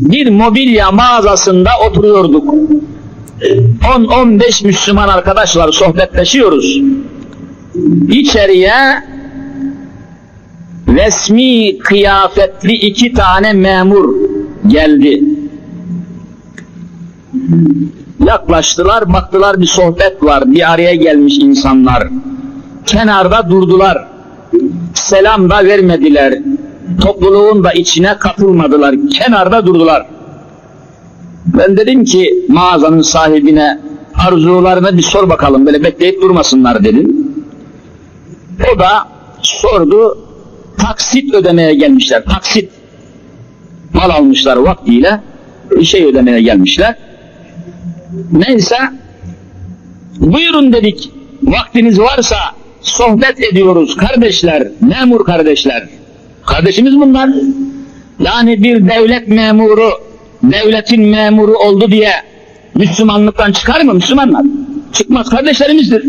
bir mobilya mağazasında oturuyorduk. 10-15 Müslüman arkadaşlar sohbetleşiyoruz. İçeriye resmi kıyafetli iki tane memur geldi. Yaklaştılar, baktılar bir sohbet var, bir araya gelmiş insanlar. Kenarda durdular. Selam da vermediler. Topluluğun da içine katılmadılar. Kenarda durdular. Ben dedim ki mağazanın sahibine arzularını bir sor bakalım böyle bekleyip durmasınlar dedim. O da sordu taksit ödemeye gelmişler. Taksit mal almışlar vaktiyle şey ödemeye gelmişler. Neyse buyurun dedik vaktiniz varsa sohbet ediyoruz kardeşler, memur kardeşler. Kardeşimiz bunlar. Yani bir devlet memuru, devletin memuru oldu diye Müslümanlıktan çıkar mı Müslümanlar? Çıkmaz kardeşlerimizdir.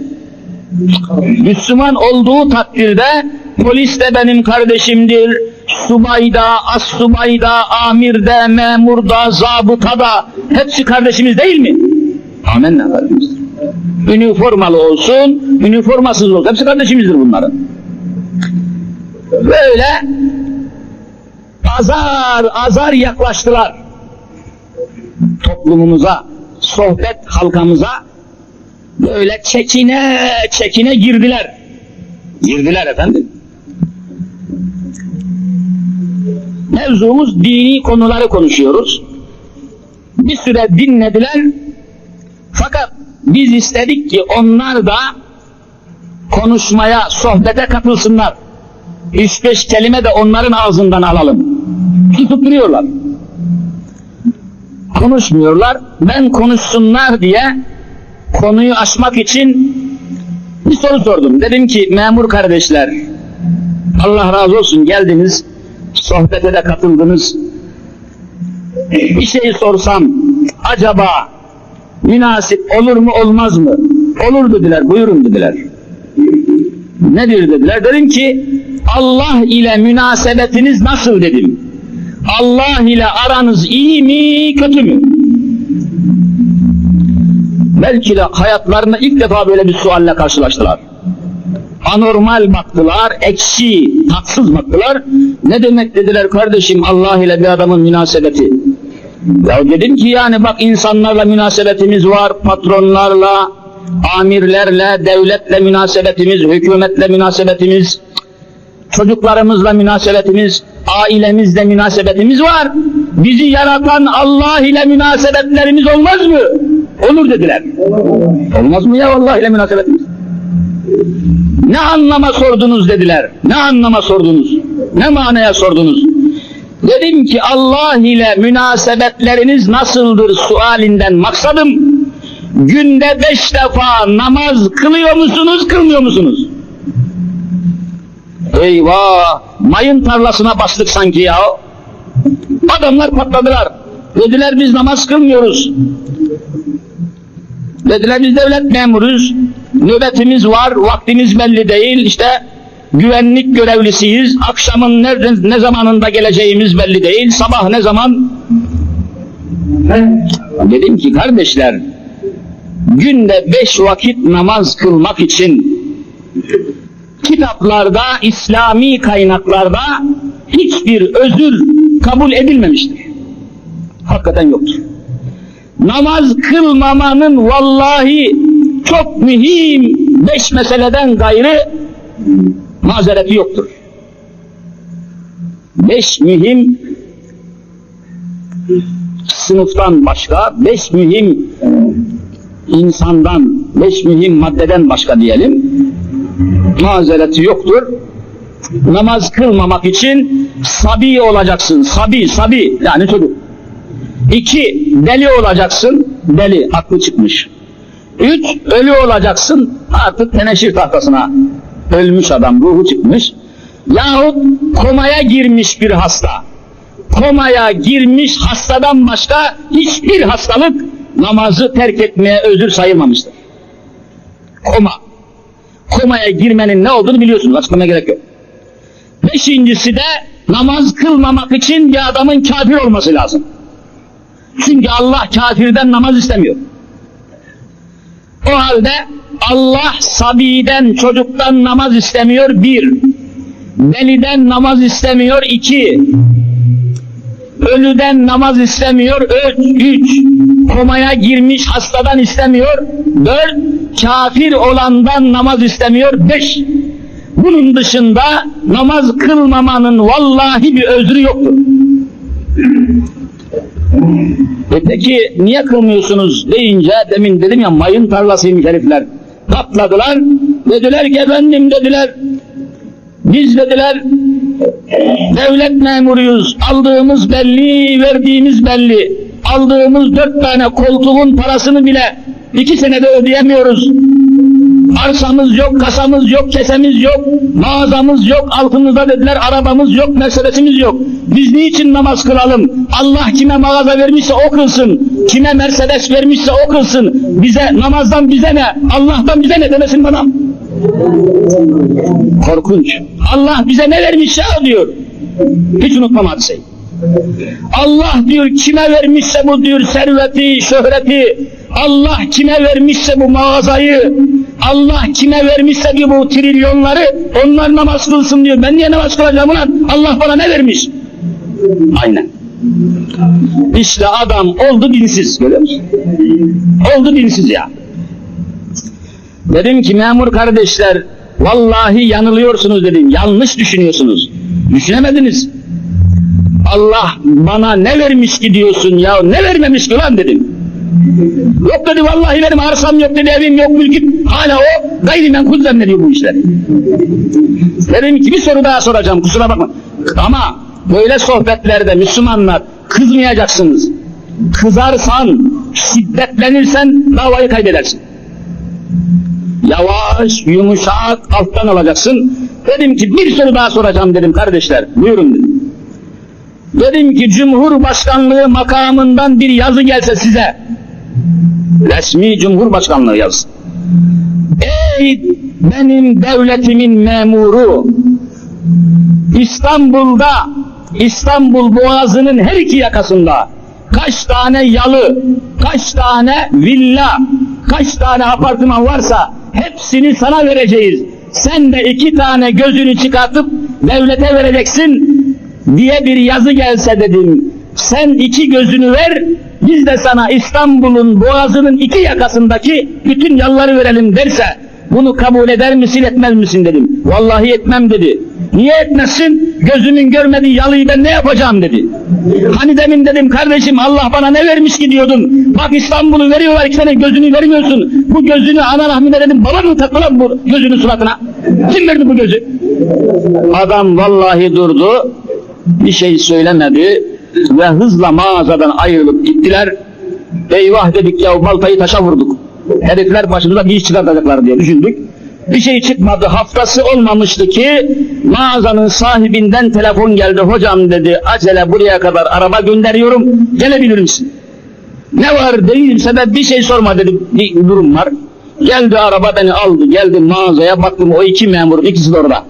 Müslüman olduğu takdirde polis de benim kardeşimdir, subay da, as subay da, amir de, memur da, zabıta da hepsi kardeşimiz değil mi? Amenna kardeşimiz. Üniformalı olsun, üniformasız olsun. Hepsi kardeşimizdir bunların. Böyle azar azar yaklaştılar toplumumuza, sohbet halkamıza böyle çekine çekine girdiler. Girdiler efendim. Mevzumuz dini konuları konuşuyoruz. Bir süre dinlediler. Fakat biz istedik ki onlar da konuşmaya, sohbete katılsınlar. Üç beş kelime de onların ağzından alalım. Tutup duruyorlar. Konuşmuyorlar. Ben konuşsunlar diye konuyu açmak için bir soru sordum. Dedim ki memur kardeşler Allah razı olsun geldiniz sohbete de katıldınız. Bir şey sorsam acaba münasip olur mu olmaz mı? Olur dediler buyurun dediler. Nedir dediler? Dedim ki Allah ile münasebetiniz nasıl dedim. Allah ile aranız iyi mi kötü mü? Belki de hayatlarında ilk defa böyle bir sualle karşılaştılar. Anormal baktılar, ekşi, tatsız baktılar. Ne demek dediler kardeşim Allah ile bir adamın münasebeti. Ya dedim ki yani bak insanlarla münasebetimiz var, patronlarla, amirlerle, devletle münasebetimiz, hükümetle münasebetimiz, çocuklarımızla münasebetimiz, ailemizle münasebetimiz var. Bizi yaratan Allah ile münasebetlerimiz olmaz mı? Olur dediler. Olmaz mı ya Allah ile münasebetimiz? Ne anlama sordunuz dediler. Ne anlama sordunuz? Ne manaya sordunuz? Dedim ki Allah ile münasebetleriniz nasıldır sualinden maksadım günde beş defa namaz kılıyor musunuz, kılmıyor musunuz? Eyvah! Mayın tarlasına bastık sanki ya. Adamlar patladılar. Dediler biz namaz kılmıyoruz. Dediler biz devlet memuruz. Nöbetimiz var, vaktimiz belli değil. İşte güvenlik görevlisiyiz. Akşamın nereden, ne zamanında geleceğimiz belli değil. Sabah ne zaman? Dedim ki kardeşler, günde beş vakit namaz kılmak için kitaplarda, İslami kaynaklarda hiçbir özür kabul edilmemiştir. Hakikaten yoktur. Namaz kılmamanın vallahi çok mühim beş meseleden gayrı mazereti yoktur. Beş mühim sınıftan başka, beş mühim insandan, beş mühim maddeden başka diyelim, mazereti yoktur. Namaz kılmamak için sabi olacaksın, sabi, sabi yani çocuk. İki, deli olacaksın, deli, aklı çıkmış. Üç, ölü olacaksın, artık teneşir tahtasına ölmüş adam, ruhu çıkmış. Yahut komaya girmiş bir hasta. Komaya girmiş hastadan başka hiçbir hastalık namazı terk etmeye özür sayılmamıştır. Koma. Komaya girmenin ne olduğunu biliyorsunuz, açıklamaya gerek yok. Beşincisi de namaz kılmamak için bir adamın kafir olması lazım. Çünkü Allah kafirden namaz istemiyor. O halde Allah sabiden, çocuktan namaz istemiyor bir. Deliden namaz istemiyor iki. Ölüden namaz istemiyor üç. Komaya girmiş hastadan istemiyor dört. Kafir olandan namaz istemiyor beş. Bunun dışında namaz kılmamanın vallahi bir özrü yoktur. E peki niye kılmıyorsunuz deyince demin dedim ya mayın tarlasıymış herifler. Patladılar. Dediler ki efendim dediler. Biz dediler devlet memuruyuz. Aldığımız belli, verdiğimiz belli. Aldığımız dört tane koltuğun parasını bile iki senede ödeyemiyoruz. Arsamız yok, kasamız yok, kesemiz yok, mağazamız yok, altımızda dediler arabamız yok, Mercedesimiz yok. Biz niçin namaz kılalım? Allah kime mağaza vermişse o kılsın, kime Mercedes vermişse o kılsın. Bize namazdan bize ne, Allah'tan bize ne demesin bana. Korkunç. Allah bize ne vermişse diyor. Hiç unutmam hadiseyi. Allah diyor kime vermişse bu diyor serveti, şöhreti, Allah kime vermişse bu mağazayı, Allah kime vermişse diyor bu trilyonları, onlar namaz kılsın diyor. Ben niye namaz kılacağım ulan? Allah bana ne vermiş? Aynen. İşte adam oldu dinsiz. Görüyor musun? Oldu dinsiz ya. Dedim ki memur kardeşler, vallahi yanılıyorsunuz dedim. Yanlış düşünüyorsunuz. Düşünemediniz. Allah bana ne vermiş ki diyorsun ya ne vermemiş ki lan dedim. Yok dedi vallahi benim arsam yok dedi evim yok mülküm. Hala o gayrimenkul zannediyor bu işleri. Dedim ki bir soru daha soracağım kusura bakma. Ama böyle sohbetlerde Müslümanlar kızmayacaksınız. Kızarsan, şiddetlenirsen davayı kaybedersin. Yavaş, yumuşak alttan alacaksın. Dedim ki bir soru daha soracağım dedim kardeşler. Buyurun dedim. Dedim ki Cumhurbaşkanlığı makamından bir yazı gelse size. Resmi Cumhurbaşkanlığı yazısı. Ey benim devletimin memuru İstanbul'da İstanbul Boğazı'nın her iki yakasında kaç tane yalı, kaç tane villa, kaç tane apartman varsa hepsini sana vereceğiz. Sen de iki tane gözünü çıkartıp devlete vereceksin diye bir yazı gelse dedim. Sen iki gözünü ver, biz de sana İstanbul'un boğazının iki yakasındaki bütün yalları verelim derse bunu kabul eder misin etmez misin dedim. Vallahi etmem dedi. Niye etmezsin? Gözümün görmediği yalıyı ben ne yapacağım dedi. Hani demin dedim kardeşim Allah bana ne vermiş ki diyordun. Bak İstanbul'u veriyorlar iki tane gözünü vermiyorsun. Bu gözünü ana rahmine dedim baba mı takma lan bu gözünün suratına? Kim verdi bu gözü? Adam vallahi durdu. Bir şey söylemedi ve hızla mağazadan ayrılıp gittiler. Eyvah dedik ya baltayı taşa vurduk. Herifler başımıza bir iş çıkartacaklar diye düşündük. Bir şey çıkmadı. Haftası olmamıştı ki mağazanın sahibinden telefon geldi. Hocam dedi acele buraya kadar araba gönderiyorum. Gelebilir misin? Ne var değil sebep bir şey sorma dedi. Bir durum var. Geldi araba beni aldı. Geldim mağazaya baktım o iki memur ikisi de orada.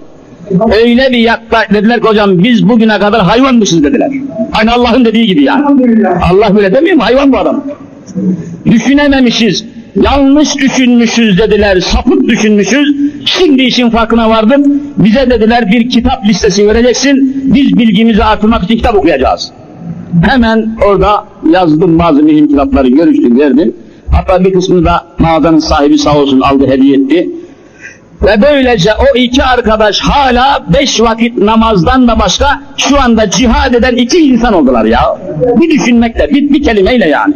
Öyle bir yaklaş dediler ki hocam biz bugüne kadar hayvanmışız dediler. Aynı Allah'ın dediği gibi yani. Allah böyle demiyor mu? Hayvan bu adam. Düşünememişiz. Yanlış düşünmüşüz dediler. Sapık düşünmüşüz. Şimdi işin farkına vardım. Bize dediler bir kitap listesi vereceksin. Biz bilgimizi artırmak için kitap okuyacağız. Hemen orada yazdım bazı mühim kitapları görüştük verdim. Hatta bir kısmını da mağazanın sahibi sağ olsun aldı hediye etti. Ve böylece o iki arkadaş hala beş vakit namazdan da başka şu anda cihad eden iki insan oldular ya. Bir düşünmekle, bir, bir kelimeyle yani.